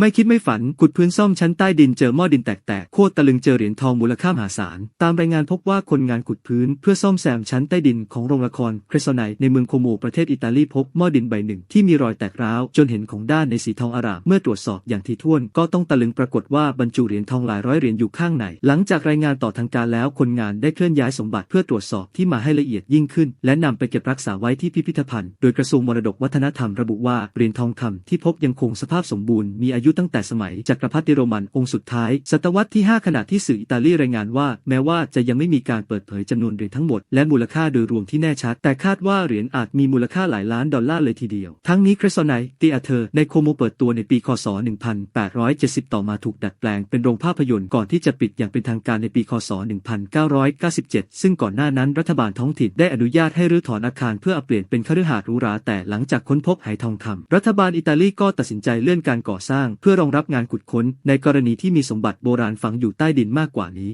ไม่คิดไม่ฝันขุดพื้นซ่อมชั้นใต้ดินเจอหม้อดินแตกๆโคตรตะลึงเจอเหรียญทองมูลค่ามหาศาล ตามรายงานพบว่าคนงานขุดพื้นเพื่อซ่อมแซมชั้นใต้ดินของโรงละครเครโซไนในเมืองโคโมประเทศอิตาลีพบหม้อดินใบหนึ่งที่มีรอยแตกร้าวจนเห็นของด้านในสีทองอารามเมื่อตรวจสอบอย่างถี่ถ้วนก็ต้องตะลึงปรากฏว่าบรรจุเหรียญทองหลายร้อยเหรียญอยู่ข้างใน หลังจากรายงานต่อทางการแล้วคนงานได้เคลื่อนย้ายสมบัติเพื่อตรวจสอบที่มาให้ละเอียดยิ่งขึ้น และนำไปเก็บรักษาไว้ที่พิพิธภัณฑ์ โดยกระทรวงมรดกวัฒนธรรมระบุว่าเหรียญทองคำที่พบยังคงสภาพสมบูรณ์มีอายุตั้งแต่สมัยจักรพรรดิโรมันองค์สุดท้าย ศตวรรษที่ 5 ขณะที่สื่ออิตาลีรายงานว่า แม้ว่าจะยังไม่มีการเปิดเผยจำนวนเหรียญทั้งหมด และมูลค่าโดยรวมที่แน่ชัด แต่คาดว่าเหรียญอาจมีมูลค่าหลายล้านดอลลาร์เลยทีเดียว ทั้งนี้คร e โซไนตีอาเธอร์ในโคโมเปิดตัวในปีคศ 1870 ต่อมาถูกดัดแปลงเป็นโรงภาพยนตร์ก่อนที่จะปิดอย่างเป็นทางการในปีคศ 1997 ซึ่งก่อนหน้านั้นรัฐบาลท้องถิ่นได้อนุญาตให้รื้อถอนอาคารเพื่อเอาเปลี่ยนเป็นคฤหาสน์หรูหราแต่หลังจากค้นพบไหทองคำรัฐบาลอิตาลีก็ตัดสินใจเลื่อนการก่อสร้างเพื่อรองรับงานขุดค้นในกรณีที่มีสมบัติโบราณฝังอยู่ใต้ดินมากกว่านี้